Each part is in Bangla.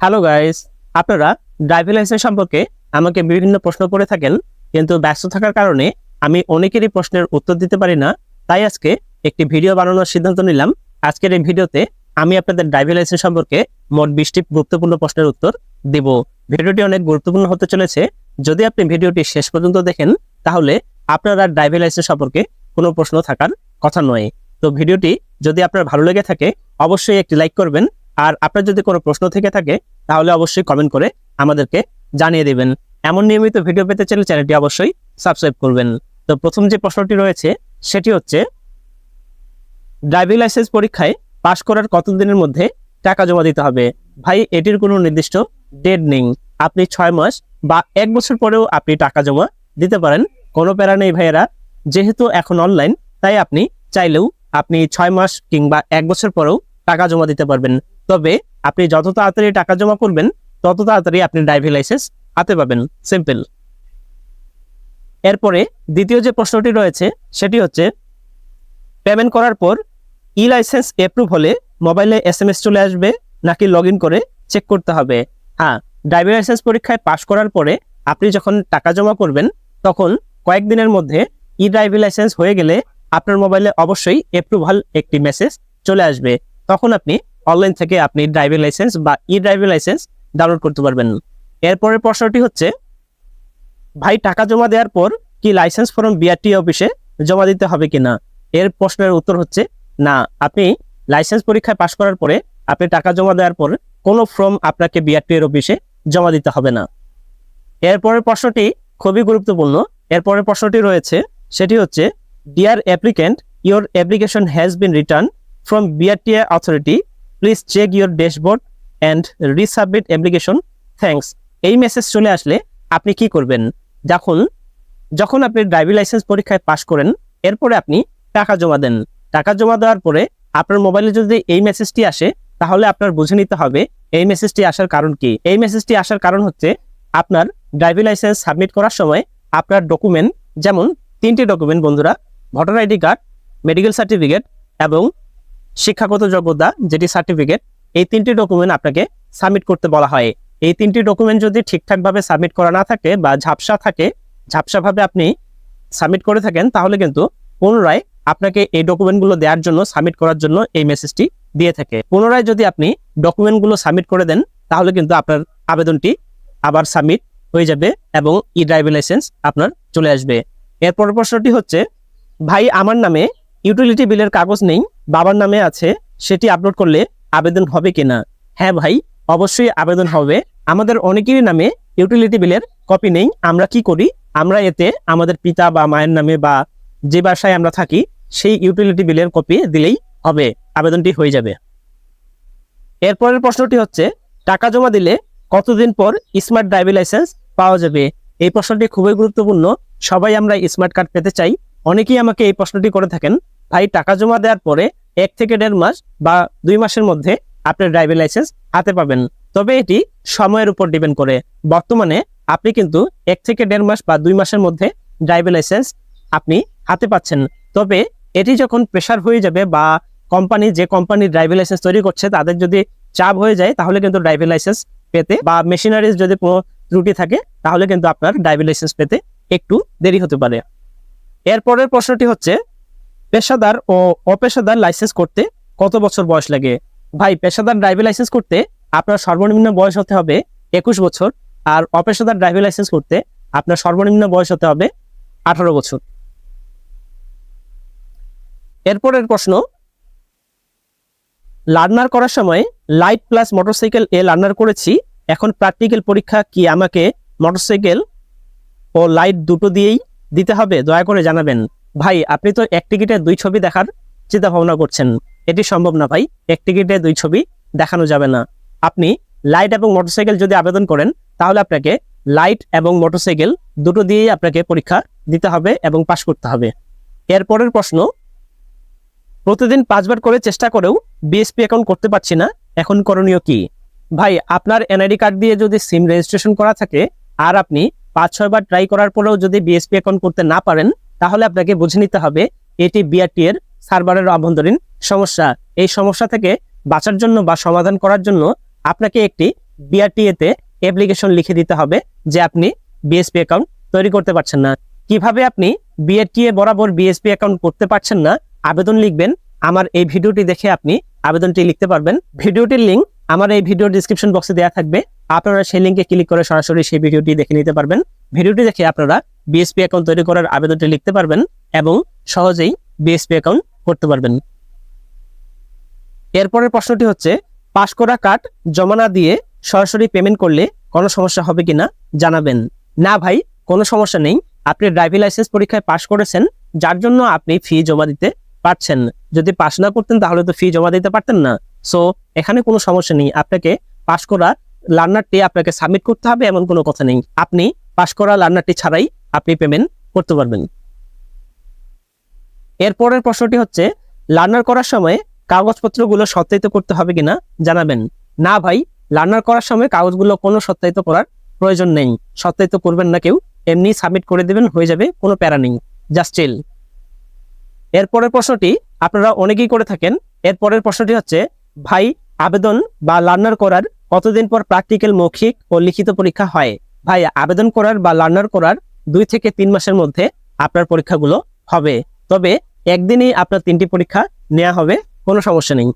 হ্যালো গাইস আপনারা ড্রাইভিং লাইসেন্স সম্পর্কে আমাকে বিভিন্ন প্রশ্ন করে থাকেন, কিন্তু ব্যস্ত থাকার কারণে আমি অনেকেরই প্রশ্নের উত্তর দিতে পারি না। তাই আজকে একটি ভিডিও বানানোর সিদ্ধান্ত নিলাম। আজকের এই ভিডিওতে আমি আপনাদের ড্রাইভিং লাইসেন্স সম্পর্কে মোট বিশটি গুরুত্বপূর্ণ প্রশ্নের উত্তর দেব। ভিডিওটি অনেক গুরুত্বপূর্ণ হতে চলেছে। যদি আপনি ভিডিওটি শেষ পর্যন্ত দেখেন, তাহলে আপনারা ড্রাইভিং লাইসেন্স সম্পর্কে কোনো প্রশ্ন থাকার কথা নয়। তো ভিডিওটি যদি আপনার ভালো লেগে থাকে, অবশ্যই একটি লাইক করবেন। আর আপনার যদি কোনো প্রশ্ন থেকে থাকে, তাহলে অবশ্যই কমেন্ট করে আমাদেরকে জানিয়ে দেবেন। এমন নিয়মিত ভিডিও পেতে চাইলে চ্যানেলটি অবশ্যই সাবস্ক্রাইব করবেন। তো প্রথম যে প্রশ্নটি রয়েছে, সেটি হচ্ছে ড্রাইভিং লাইসেন্স পরীক্ষায় পাশ করার কতদিনের মধ্যে টাকা জমা দিতে হবে? ভাই, এটির কোনো নির্দিষ্ট ডেট নেই। আপনি ছয় মাস বা এক বছর পরেও আপনি টাকা জমা দিতে পারেন। কোনো প্যারা নেই ভাইয়েরা। যেহেতু এখন অনলাইন তাই আপনি চাইলেও আপনি ছয় মাস কিংবা এক বছর পরেও টাকা জমা দিতে পারবেন। তবে আপনি যত তাড়াতাড়ি টাকা জমা করবেন, তত তাড়াতাড়ি আপনি ড্রাইভিং লাইসেন্স হাতে পাবেন। সিম্পল। এরপরে দ্বিতীয় যে প্রশ্নটি রয়েছে, সেটি হচ্ছে পেমেন্ট করার পর ই লাইসেন্স অ্যাপ্রুভ হলে মোবাইলে এস এম এস চলে আসবে নাকি লগ করে চেক করতে হবে? হ্যাঁ ড্রাইভিং লাইসেন্স পরীক্ষায় পাশ করার পরে আপনি যখন টাকা জমা করবেন, তখন কয়েকদিনের মধ্যে ই ড্রাইভিং লাইসেন্স হয়ে গেলে আপনার মোবাইলে অবশ্যই অ্যাপ্রুভাল একটি মেসেজ চলে আসবে। তখন আপনি অনলাইন থেকে আপনি ড্রাইভিং লাইসেন্স বা ই ড্রাইভিং লাইসেন্স ডাউনলোড করতে পারবেন। এরপরের প্রশ্নটি হচ্ছে, ভাই, টাকা জমা দেওয়ার পর কি লাইসেন্স ফর্ম বিআরটি অফিসে জমা দিতে হবে কিনা? এর প্রশ্নের উত্তর হচ্ছে, না, আপনি লাইসেন্স পরীক্ষায় পাশ করার পরে আপনি টাকা জমা দেওয়ার পর কোনো ফর্ম আপনাকে বিআরটি এর অফিসে জমা দিতে হবে না। এরপরের প্রশ্নটি খুবই গুরুত্বপূর্ণ। এরপরের প্রশ্নটি রয়েছে, সেটি হচ্ছে dear applicant your application has been return from BRTA authority please check your dashboard and resubmit application thanks এই মেসেজ চলে আসলে আপনি কি করবেন? যখন যখন আপনি ড্রাইভিং লাইসেন্স পরীক্ষায় পাশ করেন, এরপরে আপনি টাকা জমা দেন। টাকা জমা দেওয়ার পরে আপনার মোবাইলে যদি এই মেসেজটি আসে, তাহলে আপনার বুঝে নিতে হবে এই মেসেজটি আসার কারণ কি। এই মেসেজটি আসার কারণ হচ্ছে আপনার ড্রাইভিং লাইসেন্স সাবমিট করার সময় আপনার ডকুমেন্ট যেমন তিনটি ডকুমেন্ট বন্ধুরা voter ID card medical certificate এবং শিক্ষাগত যোগ্যতা যেটি সার্টিফিকেট এই তিনটি ডকুমেন্ট আপনাকে সাবমিট করতে বলা হয়। এই তিনটি ডকুমেন্ট যদি ঠিকঠাকভাবে সাবমিট করা না থাকে বা ঝাপসা থাকে, ঝাপসাভাবে আপনি সাবমিট করে থাকেন, তাহলে কিন্তু পুনরায় আপনাকে এই ডকুমেন্টগুলো দেওয়ার জন্য সাবমিট করার জন্য এই মেসেজটি দিয়ে থাকে। পুনরায় যদি আপনি ডকুমেন্টগুলো সাবমিট করে দেন, তাহলে কিন্তু আপনার আবেদনটি আবার সাবমিট হয়ে যাবে এবং ই ড্রাইভিং লাইসেন্স আপনার চলে আসবে। এরপর প্রশ্নটি হচ্ছে, ভাই, আমার নামে ইউটিলিটি বিলের কাগজ নেই, বাবার নামে আছে, সেটি আপলোড করলে আবেদন হবে কিনা? হ্যাঁ ভাই, অবশ্যই আবেদন হবে। আমাদের অনেকেরই নামে ইউটিলিটি বিলের কপি নেই, আমরা কি করি? আমরা এতে আমাদের পিতা বা মায়ের নামে বা যে বাসায় আমরা থাকি, সেই ইউটিলিটি বিলের কপি দিলেই হবে, আবেদনটি হয়ে যাবে। এরপরের প্রশ্নটি হচ্ছে, টাকা জমা দিলে কতদিন পর স্মার্ট ড্রাইভিং লাইসেন্স পাওয়া যাবে? এই প্রশ্নটি খুবই গুরুত্বপূর্ণ। সবাই আমরা স্মার্ট কার্ড পেতে চাই অনেকেই আমাকে এই প্রশ্নটি করে থাকেন, ভাই, টাকা জমা দেওয়ার পরে এক থেকে দেড় মাস বা দুই মাসের মধ্যে আপনার ড্রাইভিং লাইসেন্স হাতে পাবেন। তবে এটি সময়ের উপর ডিপেন্ড করে। বর্তমানে আপনি কিন্তু এক থেকে দেড় মাস বা দুই মাসের মধ্যে ড্রাইভিং লাইসেন্স আপনি হাতে পাচ্ছেন। তবে এটি যখন প্রেশার হয়ে যাবে বা কোম্পানি যে কোম্পানি ড্রাইভিং লাইসেন্স তৈরি করছে, তাদের যদি চাপ হয়ে যায়, তাহলে কিন্তু ড্রাইভিং লাইসেন্স পেতে বা মেশিনারিজ যদি কোনো ত্রুটি থাকে, তাহলে কিন্তু আপনার ড্রাইভিং লাইসেন্স পেতে একটু দেরি হতে পারে। এরপরের প্রশ্নটি হচ্ছে, পেশাদার ও অপেশাদার লাইসেন্স করতে কত বছর বয়স লাগে? ভাই, পেশাদার ড্রাইভিং লাইসেন্স করতে আপনার সর্বনিম্ন বয়স হতে হবে একুশ বছর আর অপেশাদার ড্রাইভিং লাইসেন্স করতে আপনার সর্বনিম্ন বয়স হতে হবে আঠারো বছর। এরপরের প্রশ্ন লার্নার করার সময় লাইট প্লাস মোটরসাইকেল এ লার্নার করেছি, এখন প্র্যাকটিক্যাল পরীক্ষা কি আমাকে মোটরসাইকেল ও লাইট দুটো দিয়েই দিতে হবে, দয়া করে জানাবেন। ভাই, আপনি তো এক টিকিটে দুই ছবি দেখার চিন্তা ভাবনা করছেন। এটি সম্ভব না ভাই, এক টিকিটে দুই ছবি দেখানো যাবে না। আপনি লাইট এবং মোটরসাইকেল যদি আবেদন করেন, তাহলে আপনাকে লাইট এবং মোটরসাইকেল দুটো দিয়েই আপনাকে পরীক্ষা দিতে হবে এবং পাশ করতে হবে। এরপরের প্রশ্ন, প্রতিদিন পাঁচবার করে চেষ্টা করেও বিএসপি অ্যাকাউন্ট করতে পারছি না, এখন করণীয় কি? ভাই, আপনার এনআইডি কার্ড দিয়ে যদি সিম রেজিস্ট্রেশন করা থাকে, আর আপনি পাঁচ ছয়বার ট্রাই করার পরেও যদি বিএসপি অ্যাকাউন্ট করতে না পারেন, তাহলে আপনাকে বুঝে নিতে হবে এটি বিআরটি এর সার্ভারের অভ্যন্তরীণ সমস্যা। এই সমস্যা থেকে বাঁচার জন্য বা সমাধান করার জন্য আপনাকে একটি বিআরটিএ তে অ্যাপ্লিকেশন লিখে দিতে হবে যে আপনি বিএসপি অ্যাকাউন্ট তৈরি করতে পারছেন না। কীভাবে আপনি বিআরটিএ বরাবর বিএসপি অ্যাকাউন্ট করতে পারছেন না, আবেদন লিখবেন। আমার এই ভিডিওটি দেখে আপনি আবেদনটি লিখতে পারবেন। ভিডিওটির লিঙ্ক আমার এই ভিডিও ডিসক্রিপশন বক্সে দেওয়া থাকবে। আপনারা সেই লিঙ্কে ক্লিক করে সরাসরি সেই ভিডিওটি দেখে নিতে পারবেন। ভিডিওটি দেখে আপনারা বিএসপি অ্যাকাউন্ট তৈরি করার আবেদনটি লিখতে পারবেন এবং সহজেই বিএসপি অ্যাকাউন্ট করতে পারবেন। এরপরের প্রশ্নটি হচ্ছে পাশ করা কার্ড জমা না দিয়ে সরাসরি পেমেন্ট করলে কোনো সমস্যা হবে কিনা জানাবেন। না ভাই, কোনো সমস্যা নেই। আপনি ড্রাইভিং লাইসেন্স পরীক্ষায় পাশ করেছেন, যার জন্য আপনি ফি জমা দিতে পারছেন যদি পাস না করতেন তাহলে তো ফি জমা দিতে পারতেন না। সো এখানে কোনো সমস্যা নেই। আপনাকে পাশ করা লার্নারটি আপনাকে সাবমিট করতে হবে, এমন কোনো কথা নেই। আপনি পাশ করা লার্নারটি ছাড়াই আপনি পেমেন্ট করতে পারবেন। এরপরের প্রশ্নটি হচ্ছে লার্নার করার সময় কাগজপত্রগুলো সত্যায়িত করতে হবে কিনা জানাবেন। না ভাই লার্নার করার সময় কাগজগুলো কোনো সত্যায়িত করার প্রয়োজন নেই। সত্যায়িত করবেন না কেউ। এমনি সাবমিট করে দেবেন, হয়ে যাবে, কোনো প্যারা নেই। জাস্ট চিল এরপরের প্রশ্নটি আপনারা অনেকেই করে থাকেন। এরপরের প্রশ্নটি হচ্ছে, ভাই, আবেদন বা লার্নার করার কতদিন পর প্র্যাকটিক্যাল মৌখিক ও লিখিত পরীক্ষা হয়? ভাই, আবেদন করার বা লার্নার করার দুই থেকে তিন মাসের মধ্যে আপনার পরীক্ষাগুলো হবে। তবে একদিনই আপনার তিনটি পরীক্ষা নেওয়া হবে, কোনো সমস্যা নেই।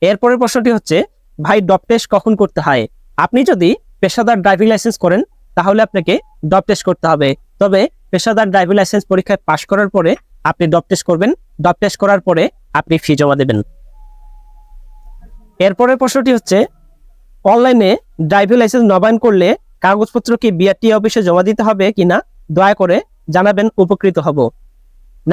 এরপরের প্রশ্নটি হচ্ছে, ভাই, ডপ টেস্ট কখন করতে হয়? আপনি যদি পেশাদার ড্রাইভিং লাইসেন্স করেন, তাহলে আপনাকে ডপ টেস্ট করতে হবে। তবে পেশাদার ড্রাইভিং লাইসেন্স পরীক্ষায় পাশ করার পরে আপনি ডপ টেস্ট করবেন। ডপ টেস্ট করার পরে আপনি ফি জমা দেবেন। এরপরের প্রশ্নটি হচ্ছে অনলাইনে ড্রাইভিং লাইসেন্স নবায়ন করলে কাগজপত্র কি বিআরটি অফিসে জমা দিতে হবে কিনা, দয়া করে জানাবেন, উপকৃত হব।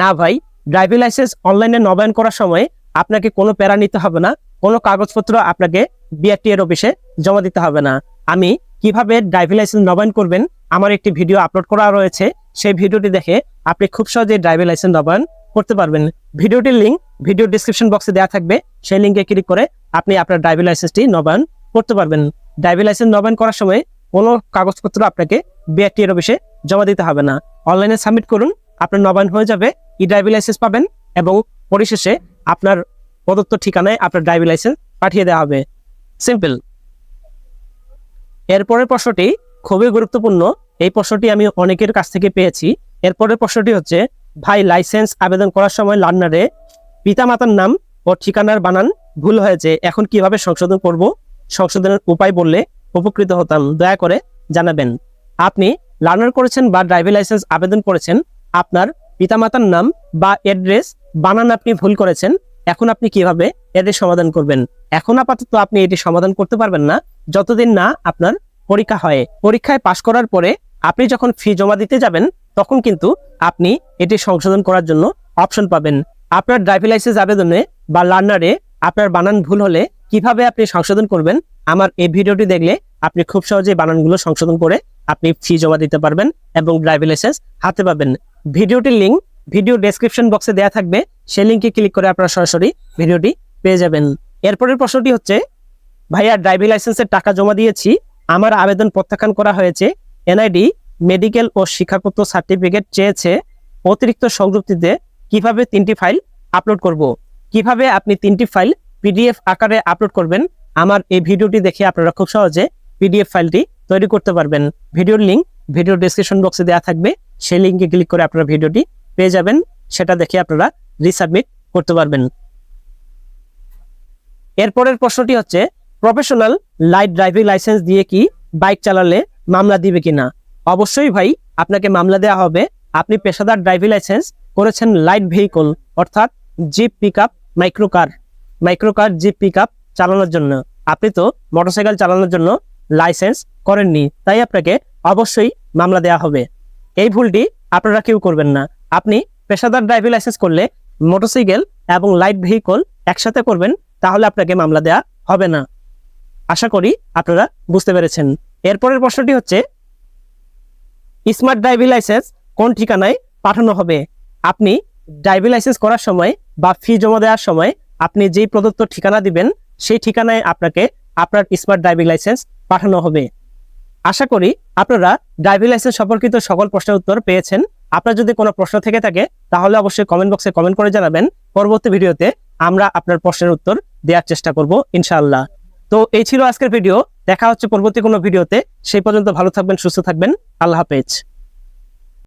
না ভাই ড্রাইভিং লাইসেন্স অনলাইনে নবায়ন করার সময় আপনাকে কোনো প্যারা নিতে হবে না, কোনো কাগজপত্র আপনাকে বিআরটি এর অফিসে জমা দিতে হবে না। আমি কীভাবে ড্রাইভিং লাইসেন্স নবায়ন করবেন, আমার একটি ভিডিও আপলোড করা রয়েছে। সেই ভিডিওটি দেখে আপনি খুব সহজে ড্রাইভিং লাইসেন্স নবায়ন করতে পারবেন। ভিডিওটির লিঙ্ক ভিডিও ডিসক্রিপশন বক্সে দেওয়া থাকবে। সেই লিঙ্কে ক্লিক করে আপনি আপনার ড্রাইভিং লাইসেন্সটি নবায়ন করতে পারবেন। ড্রাইভিং লাইসেন্স নবায়ন করার সময় কোনো কাগজপত্র আপনাকে বিআরটি এর অফিসে জমা দিতে হবে না। অনলাইনে সাবমিট করুন, আপনার নবায়ন হয়ে যাবে, ই ড্রাইভিং লাইসেন্স পাবেন এবং পরিশেষে আপনার প্রদত্ত ঠিকানায় আপনার ড্রাইভিং লাইসেন্স পাঠিয়ে দেওয়া হবে। সিম্পল এরপরের প্রশ্নটি খুবই গুরুত্বপূর্ণ। এই প্রশ্নটি আমি অনেকের কাছ থেকে পেয়েছি। এরপরের প্রশ্নটি হচ্ছে, ভাই, লাইসেন্স আবেদন করার সময় লার্নারে পিতামাতার নাম ও ঠিকানার বানান ভুল হয়েছে, এখন কীভাবে সংশোধন করব? সংশোধনের উপায় বললে উপকৃত হতাম। দয়া করে জানাবেন। আপনি লার্নার করেছেন বা ড্রাইভিং লাইসেন্স আবেদন করেছেন, আপনার পিতামাতার নাম বা অ্যাড্রেস বানান আপনি ভুল করেছেন এখন আপনি কীভাবে এটি সমাধান করবেন? এখন আপাতত আপনি এটি সমাধান করতে পারবেন না। যতদিন না আপনার পরীক্ষা হয়। পরীক্ষায় পাশ করার পরে আপনি যখন ফি জমা দিতে যাবেন, তখন কিন্তু আপনি এটি সংশোধন করার জন্য অপশন পাবেন। আপনার ড্রাইভিং লাইসেন্স আবেদনে বা লার্নারে আপনার বানান ভুল হলে কীভাবে আপনি সংশোধন করবেন, আমার এই ভিডিওটি দেখলে আপনি খুব সহজে বানানগুলো সংশোধন করে আপনি ফি জমা দিতে পারবেন এবং ড্রাইভিং লাইসেন্স হাতে পাবেন। ভিডিওটির লিঙ্ক ভিডিও ডেসক্রিপশন বক্সে দেওয়া থাকবে, সেই লিঙ্কে ক্লিক করে আপনারা সরাসরি ভিডিওটি পেয়ে যাবেন। এরপরের প্রশ্নটি হচ্ছে, ভাইয়া ড্রাইভিং লাইসেন্সের টাকা জমা দিয়েছি। আমার আবেদন প্রত্যাখ্যান করা হয়েছে। এনআইডি মেডিকেল ও শিক্ষাপত্র সার্টিফিকেট চেয়েছে। অতিরিক্ত সংযুক্তিতে কীভাবে তিনটি ফাইল আপলোড করব? কীভাবে আপনি তিনটি ফাইল পিডিএফ আকারে আপলোড করবেন? আমার এই ভিডিওটি দেখে আপনারা খুব সহজে পিডিএফ ফাইলটি তৈরি করতে পারবেন। ভিডিওর লিঙ্ক ভিডিও ডেসক্রিপশন বক্সে দেওয়া থাকবে। সেই লিঙ্কে ক্লিক করে আপনারা ভিডিওটি পেয়ে যাবেন, সেটা দেখে আপনারা রিসাবমিট করতে পারবেন। এরপরের প্রশ্নটি হচ্ছে প্রফেশনাল লাইট ড্রাইভিং লাইসেন্স দিয়ে কি বাইক চালালে মামলা দিবে কিনা? অবশ্যই ভাই, আপনাকে মামলা দেওয়া হবে। আপনি পেশাদার ড্রাইভিং লাইসেন্স করেছেন লাইট ভেহিকল অর্থাৎ jeep pickup micro car micro car jeep pickup চালানোর জন্য। আপনি তো মোটরসাইকেল চালানোর জন্য লাইসেন্স করেননি, তাই আপনাকে অবশ্যই মামলা দেওয়া হবে। এই ভুলটি আপনারা কেউ করবেন না। আপনি পেশাদার ড্রাইভিং লাইসেন্স করলে মোটরসাইকেল এবং লাইট ভেহিকল একসাথে করবেন, তাহলে আপনাকে মামলা দেওয়া হবে না। আশা করি আপনারা বুঝতে পেরেছেন। এরপরের প্রশ্নটি হচ্ছে, স্মার্ট ড্রাইভিং লাইসেন্স কোন ঠিকানায় পাঠানো হবে? আপনি ড্রাইভিং লাইসেন্স করার সময় বা ফি জমা দেওয়ার সময় আপনি যেই প্রদত্ত ঠিকানা দিবেন, সেই ঠিকানায় আপনাকে আপনার স্মার্ট ড্রাইভিং লাইসেন্স পাঠানো হবে। আশা করি আপনারা ড্রাইভিং লাইসেন্স সম্পর্কিত সকল প্রশ্নের উত্তর পেয়েছেন। আপনার যদি কোনো প্রশ্ন থেকে থাকে, তাহলে অবশ্যই কমেন্ট বক্সে কমেন্ট করে জানাবেন। পরবর্তী ভিডিওতে আমরা আপনার প্রশ্নের উত্তর দেওয়ার চেষ্টা করব, ইনশাআল্লাহ। তো এই ছিল আজকের ভিডিও দেখা হচ্ছে পরবর্তী কোনো ভিডিওতে। সেই পর্যন্ত ভালো থাকবেন, সুস্থ থাকবেন। আল্লাহ হাফেজ।